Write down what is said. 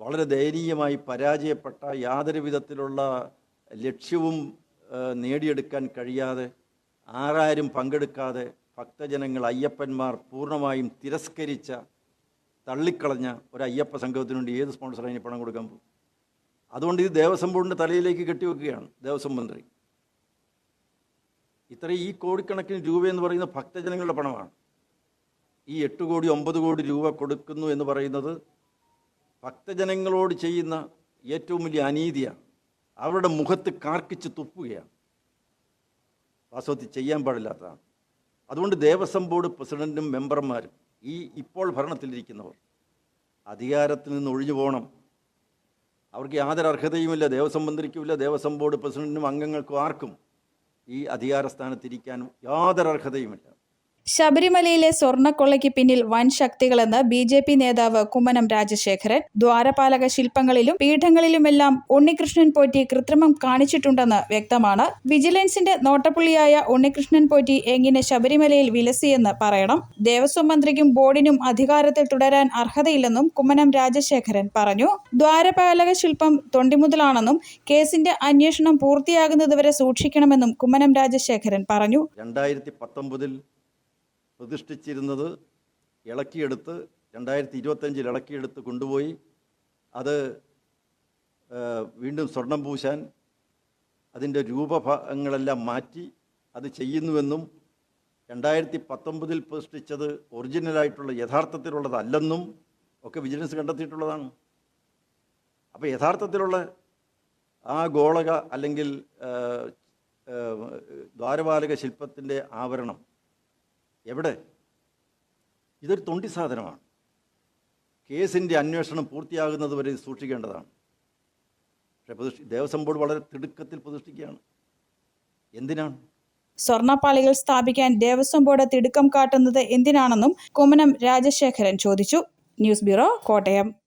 വളരെ ദയനീയമായി പരാജയപ്പെട്ട യാതൊരു വിധത്തിലുള്ള ലക്ഷ്യവും നേടിയെടുക്കാൻ കഴിയാതെ ആരാരും പങ്കെടുക്കാതെ ഭക്തജനങ്ങൾ അയ്യപ്പന്മാർ പൂർണമായും തിരസ്കരിച്ച തള്ളിക്കളഞ്ഞ ഒരു അയ്യപ്പ സംഘത്തിന് വേണ്ടി ഏത് സ്പോൺസർ പണം കൊടുക്കാൻ പോകും അതുകൊണ്ട് ഇത് ദേവസ്വം ബോർഡിന്റെ തലയിലേക്ക് കെട്ടിവെക്കുകയാണ് ദേവസ്വം മന്ത്രി. ഇത്ര ഈ കോടിക്കണക്കിന് രൂപയെന്ന് പറയുന്ന ഭക്തജനങ്ങളുടെ പണമാണ്. ഈ എട്ട് കോടി ഒമ്പത് കോടി രൂപ കൊടുക്കുന്നു എന്ന് പറയുന്നത് ഭക്തജനങ്ങളോട് ചെയ്യുന്ന ഏറ്റവും വലിയ അനീതിയാണ്. അവരുടെ മുഖത്ത് കാർക്കിച്ച് തുപ്പുകയാണ്. വാസ്തവത്തിൽ ചെയ്യാൻ പാടില്ലാത്തതാണ്. അതുകൊണ്ട് ദേവസ്വം ബോർഡ് പ്രസിഡന്റും മെമ്പർമാരും ഈ ഇപ്പോൾ ഭരണത്തിലിരിക്കുന്നവർ അധികാരത്തിൽ നിന്ന് ഒഴിഞ്ഞു പോകണം. അവർക്ക് യാതൊരു അർഹതയുമില്ല. ദേവസ്വം മന്ത്രിക്കുമില്ല. ദേവസ്വം ബോർഡ് പ്രസിഡന്റിനും അംഗങ്ങൾക്കും ആർക്കും ഈ അധികാരസ്ഥാനത്തിരിക്കാൻ യാതൊരു ശബരിമലയിലെ സ്വർണക്കൊള്ളയ്ക്ക് പിന്നിൽ വൻ ശക്തികളെന്ന് ബി ജെ പി നേതാവ് കുമ്മനം രാജശേഖരൻ. ദ്വാരപാലക ശില്പങ്ങളിലും പീഠങ്ങളിലുമെല്ലാം ഉണ്ണികൃഷ്ണൻ പോറ്റി കൃത്രിമം കാണിച്ചിട്ടുണ്ടെന്ന് വ്യക്തമാണ്. വിജിലൻസിന്റെ നോട്ടപ്പുള്ളിയായ ഉണ്ണികൃഷ്ണൻ പോറ്റി എങ്ങനെ ശബരിമലയിൽ വിലസിയെന്ന് പറയണം. ദേവസ്വം മന്ത്രിക്കും ബോർഡിനും അധികാരത്തിൽ തുടരാൻ അർഹതയില്ലെന്നും കുമ്മനം രാജശേഖരൻ പറഞ്ഞു. ദ്വാരപാലക ശില്പം തൊണ്ടിമുതലാണെന്നും കേസിന്റെ അന്വേഷണം പൂർത്തിയാകുന്നതുവരെ സൂക്ഷിക്കണമെന്നും കുമ്മനം രാജശേഖരൻ പറഞ്ഞു. രണ്ടായിരത്തി പ്രതിഷ്ഠിച്ചിരുന്നത് ഇളക്കിയെടുത്ത് രണ്ടായിരത്തി ഇരുപത്തഞ്ചിൽ ഇളക്കിയെടുത്ത് കൊണ്ടുപോയി. അത് വീണ്ടും സ്വർണം പൂശാൻ അതിന്റെ രൂപഭാഗങ്ങളെല്ലാം മാറ്റി അത് ചെയ്യുന്നുവെന്നും രണ്ടായിരത്തി പത്തൊമ്പതിൽ പ്രതിഷ്ഠിച്ചത് ഒറിജിനലായിട്ടുള്ള യഥാർത്ഥത്തിലുള്ളതല്ലെന്നും ഒക്കെ വിജിലൻസ് കണ്ടെത്തിയിട്ടുള്ളതാണ്. അപ്പോൾ യഥാർത്ഥത്തിലുള്ള ആ ഗോളക അല്ലെങ്കിൽ ദ്വാരപാലക ശില്പത്തിന്റെ ആവരണം എവിടെ? ഇതൊരു തൊണ്ടി സാധനമാണ്. കേസിന്റെ അന്വേഷണം പൂർത്തിയാകുന്നത് വരെ സൂക്ഷിക്കേണ്ടതാണ്. പക്ഷേ പ്രതിഷ്ഠി ദേവസ്വം ബോർഡ് വളരെ തിടുക്കത്തിൽ പ്രതിഷ്ഠിക്കുകയാണ്. എന്തിനാണ്? സ്വർണപ്പാളികൾ സ്ഥാപിക്കാൻ ദേവസ്വം ബോർഡ് തിടുക്കം കാട്ടുന്നത് എന്തിനാണെന്നും കുമ്മനം രാജശേഖരൻ ചോദിച്ചു. News bureau Kottayam.